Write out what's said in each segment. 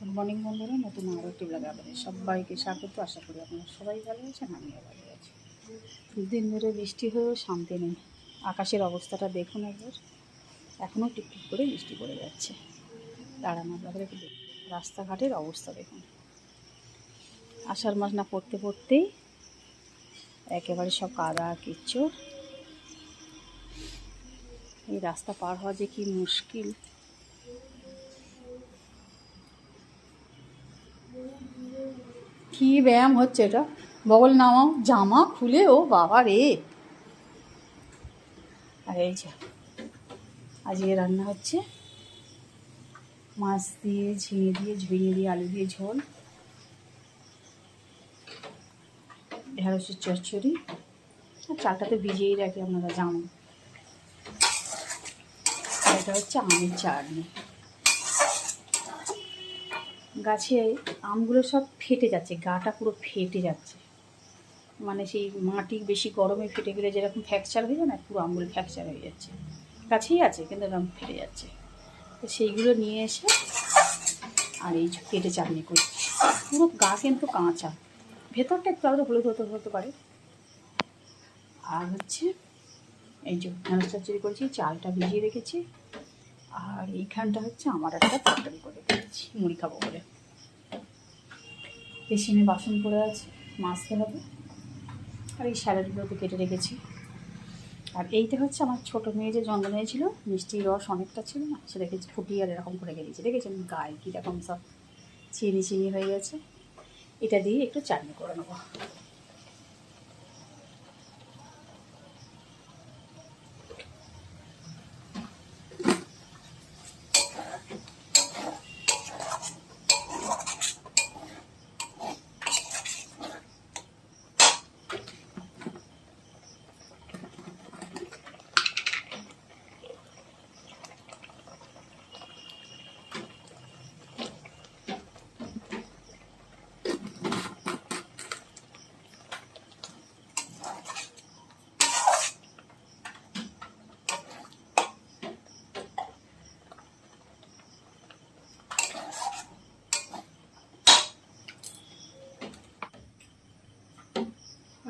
Good morning বন্ধুরা নতুন আরও একটি ব্লগে আপনাদের সবাইকে স্বাগত। আশা করি আপনারা সবাই ভালো আছেন, আমিও ভালো আছি। দিন ধরে বৃষ্টি হয়েও শান্তি নেই। আকাশের অবস্থাটা দেখুন একবার। এখনও টিপটিপ করে বৃষ্টি পড়ে যাচ্ছে। দাঁড়ান, আপনাদের একটু। রাস্তাঘাটের অবস্থা দেখুন। আষাঢ় মাস না পড়তে পড়তেই একেবারে সব কাদা, কিচ্ছু। এই রাস্তা পার হওয়া যে কি মুশকিল। কি ব্যায়াম হচ্ছে এটা? বগল নামাও, জামা খুলে ও বাবা রে। আর এই যে, আজকে রান্না হচ্ছে মাছ দিয়ে, ঝিঙে দিয়ে ঝুঁয়ে দিয়ে আলু দিয়ে ঝোল। ঢেঁড়সের চচ্চড়ি। আর চালটা তো ভিজিয়েই রাখি, আপনারা জানেন। এটা হচ্ছে আমের চাটনি। গাছে আমগুলো সব ফেটে যাচ্ছে, গাটা পুরো ফেটে যাচ্ছে। মানে সেই মাটি বেশি গরমে ফেটে গেলে যেরকম ফ্র্যাকচার হয়ে যায় না, পুরো আমগুলো ফ্র্যাকচার হয়ে যাচ্ছে। গাছেই আছে, কিন্তু এরকম ফেটে যাচ্ছে। তো সেইগুলো নিয়ে এসে আর এই কেটে চাটনি করছি। পুরো গা কিন্তু কাঁচা। ভেতরটা একটু আলাদা হলুদ হতে হতে পারে। আর হচ্ছে এই যে ঢেঁড়স চচ্চড়ি করেছি, চালটা ভিজিয়ে রেখেছি। আর এইখানটা হচ্ছে আমার একটা তরকারি করে রেখেছি মুড়ি খাব বলে। পেছনে বাসন পড়ে আছে, মাজতে হবে। আর এই স্যালাডগুলো তো কেটে রেখেছি। আর এইটা হচ্ছে আমার ছোটো মেয়ে যে জন্ম নিয়েছিল মিষ্টির রস অনেকটা ছিল না সে রেখেছি ফুটিয়ে আর এরকম করে দিয়েছি দেখেছেন গায়ে কীরকম সব চিনি চিনি হয়ে গেছে? এটা দিয়ে একটু চাটনি করে নেব।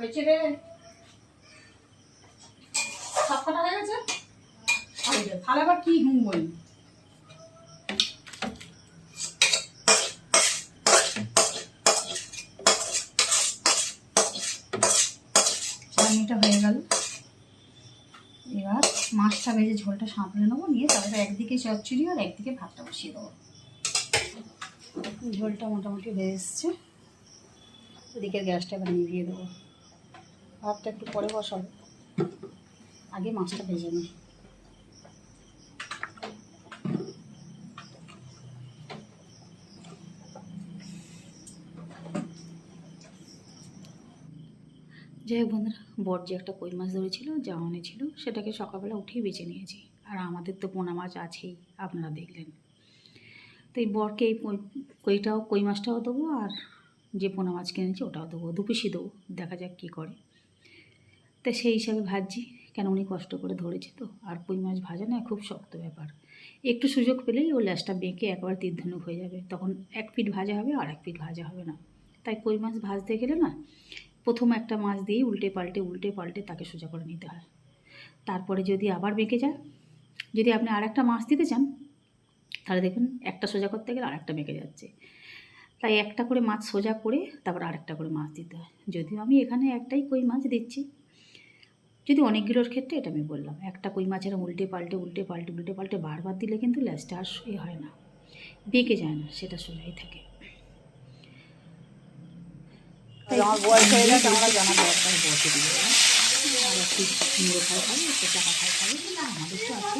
হয়েছে রে। সব কটা হয়ে গেছে? তাহলে আবার কি হুম বই চাটনিটা হয়ে গেল। এবার মাছটা ভেজে ঝোলটা সাঁতলে নেব, নিয়ে তারপরে একদিকে চচ্চড়ি আর একদিকে ভাতটা বসিয়ে দেবো। ঝোলটা মোটামুটি হয়ে এসছে। ওদিকের গ্যাসটা এবার নিভিয়ে দেবো। ভাতটা একটু পরে বসাবো। আগে মাছটা ভেজে নিই। যাই হোক বন্ধুরা, বর যে একটা কই মাছ ধরেছিল, যা ছিল সেটাকে সকালবেলা উঠেই বেছে নিয়েছি। আর আমাদের তো পোনা মাছ আছেই, আপনারা দেখলেন। তো এই বরকে এই কইটাও, কই মাছটাও দেবো, আর যে পোনা মাছ কিনেছি ওটাও দেবো দু পিসি দেবো, দেখা যাক কী করে। তা সেই হিসাবে ভাজছি। কেন উনি কষ্ট করে ধরেছে তো। আর কই মাছ ভাজা না খুব শক্ত ব্যাপার। একটু সুযোগ পেলেই ও ল্যাসটা বেঁকে একবার তীরধনুক হয়ে যাবে। তখন এক পিঠ ভাজা হবে আর এক পিঠ ভাজা হবে না। তাই কই মাছ ভাজতে গেলে না প্রথম একটা মাছ দিয়ে উল্টে পাল্টে উল্টে পাল্টে তাকে সোজা করে নিতে হয়। তারপরে যদি আবার বেঁকে যায়, যদি আপনি আর একটা মাছ দিতে চান, তাহলে দেখবেন একটা সোজা করতে গেলে আরেকটা বেঁকে যাচ্ছে। তাই একটা করে মাছ সোজা করে তারপর আরেকটা করে মাছ দিতে হয়। যদিও আমি এখানে একটাই কই মাছ দিচ্ছি যদি অনেকগুলোর ক্ষেত্রে এটা আমি বললাম একটা কই মাছের উল্টে পাল্টে উল্টে পাল্টে উল্টে পাল্টে বারবার দিলে কিন্তু ল্যাসটা আর এ হয় না। বেঁকে যায় না সেটা সোজাই থাকে। আমার বয়স হয়ে গেছে আমরা জানা দরকার বসে দিয়ে আর একটু মুড়ো খাই খাই একটু চাকা খাই খাই আমাদের তো আছে।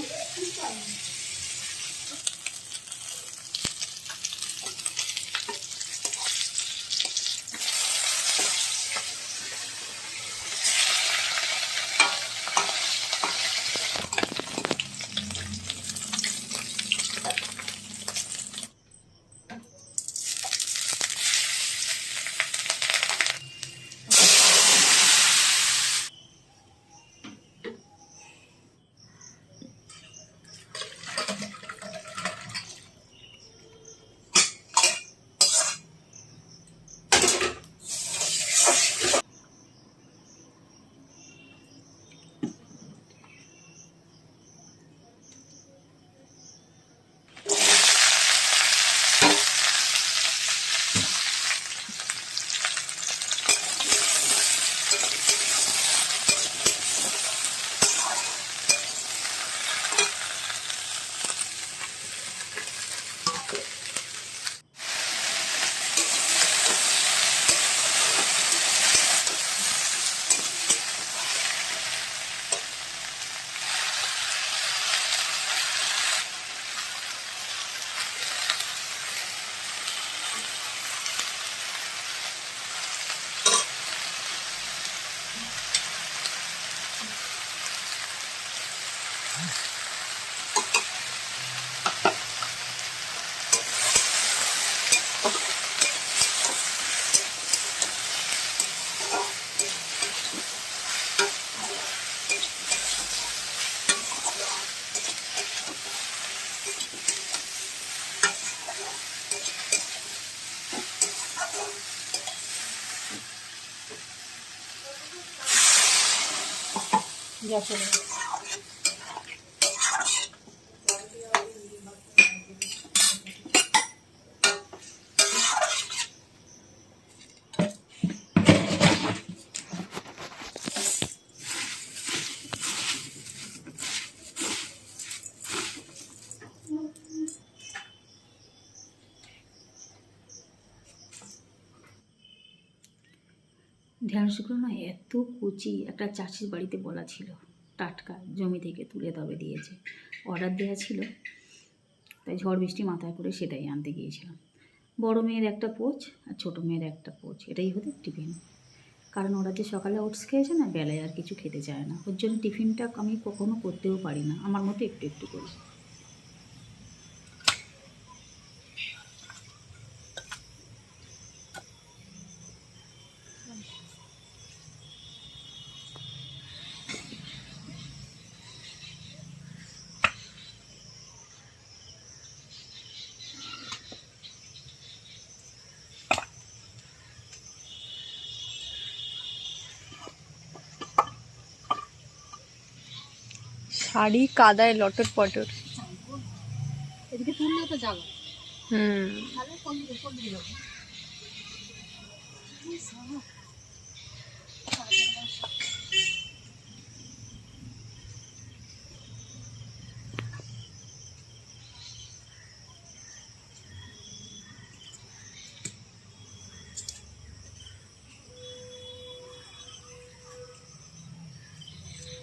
要做什 ঢ্যাঁড়সগুলো না এত কুচি, একটা চাষির বাড়িতে বলা ছিল। টাটকা জমি থেকে তুলে তবে দিয়েছে। অর্ডার দেওয়া ছিল, তাই ঝড় বৃষ্টি মাথায় করে সেটাই আনতে গিয়েছিলাম। বড় মেয়ের একটা পোচ আর ছোটো মেয়ের একটা পোচ, এটাই হতো টিফিন। কারণ ওরা যে সকালে ওটস খেয়েছে না, বেলায় আর কিছু খেতে চায় না। ওর জন্য টিফিনটা আমি কখনো করতেও পারি না। আমার মতো একটু একটু করি। শাড়ি কাদায় লটর পটর। এদিকে তুললে তো যাবে। হুম।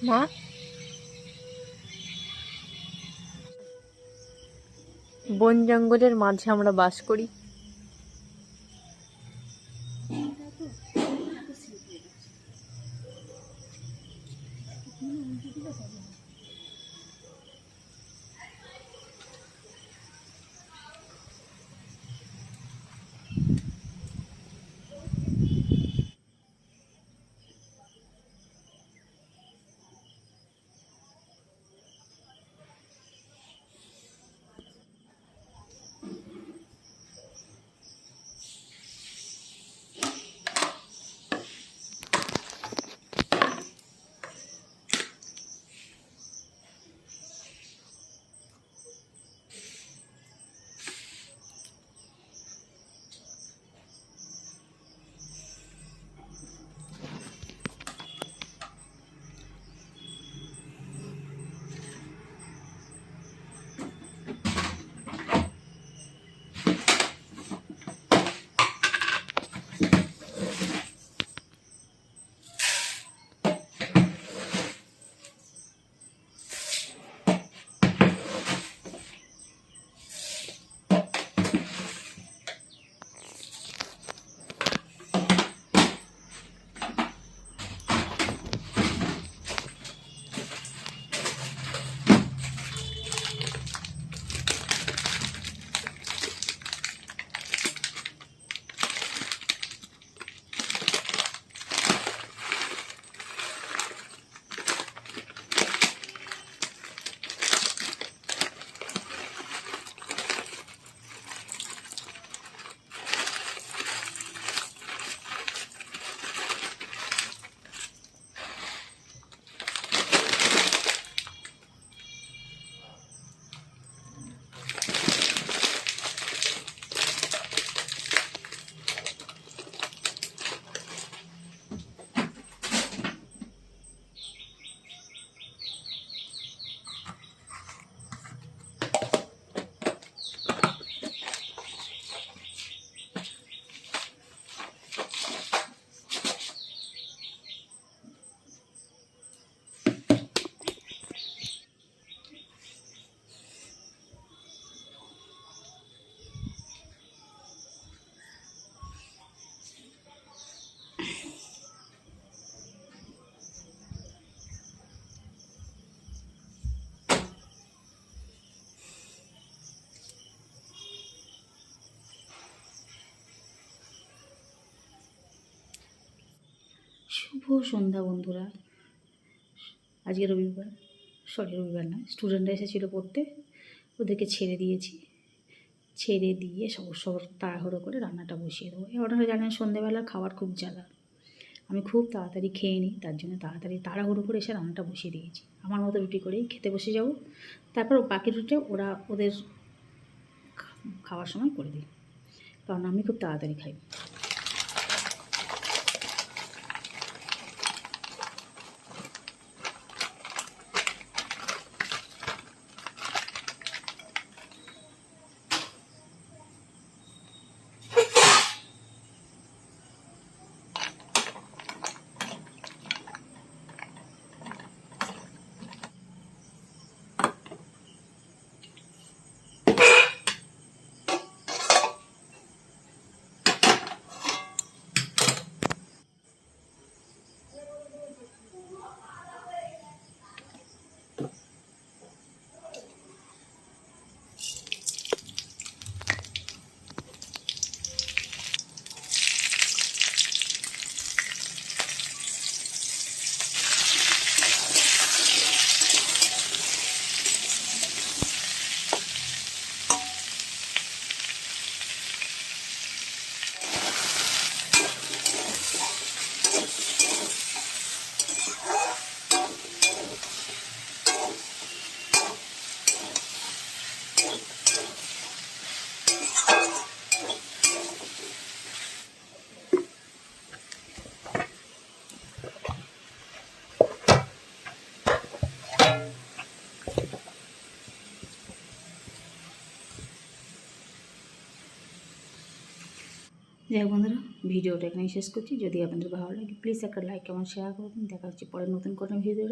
মা বন জঙ্গলের মাঝে আমরা বাস করি। শুভ সন্ধ্যা বন্ধুরা। আজকে রবিবার, সরি রবিবার না স্টুডেন্টরা এসেছিল পড়তে, ওদেরকে ছেড়ে দিয়েছি। ছেড়ে দিয়ে সব সব তাড়াহুড়ো করে রান্নাটা বসিয়ে দেবো। অর্ডারে জানেন সন্ধ্যেবেলা খাবার খুব জ্বালা। আমি খুব তাড়াতাড়ি খেয়ে নিই, তার জন্য তাড়াতাড়ি তাড়াহুড়ো করে এসে রান্নাটা বসিয়ে দিয়েছি। আমার মতো রুটি করেই খেতে বসে যাব। তারপর বাকি রুটিটা ওরা ওদের খাওয়ার সময় করে দিই। কারণ আমি খুব তাড়াতাড়ি খাই। যাই হোক বন্ধুরা, ভিডিওটা এখানে শেষ করছি। যদি আপনাদের ভালো লাগে প্লিজ একটা লাইক এবং শেয়ার করবেন। দেখা হচ্ছে পরে নতুন কোনো ভিডিও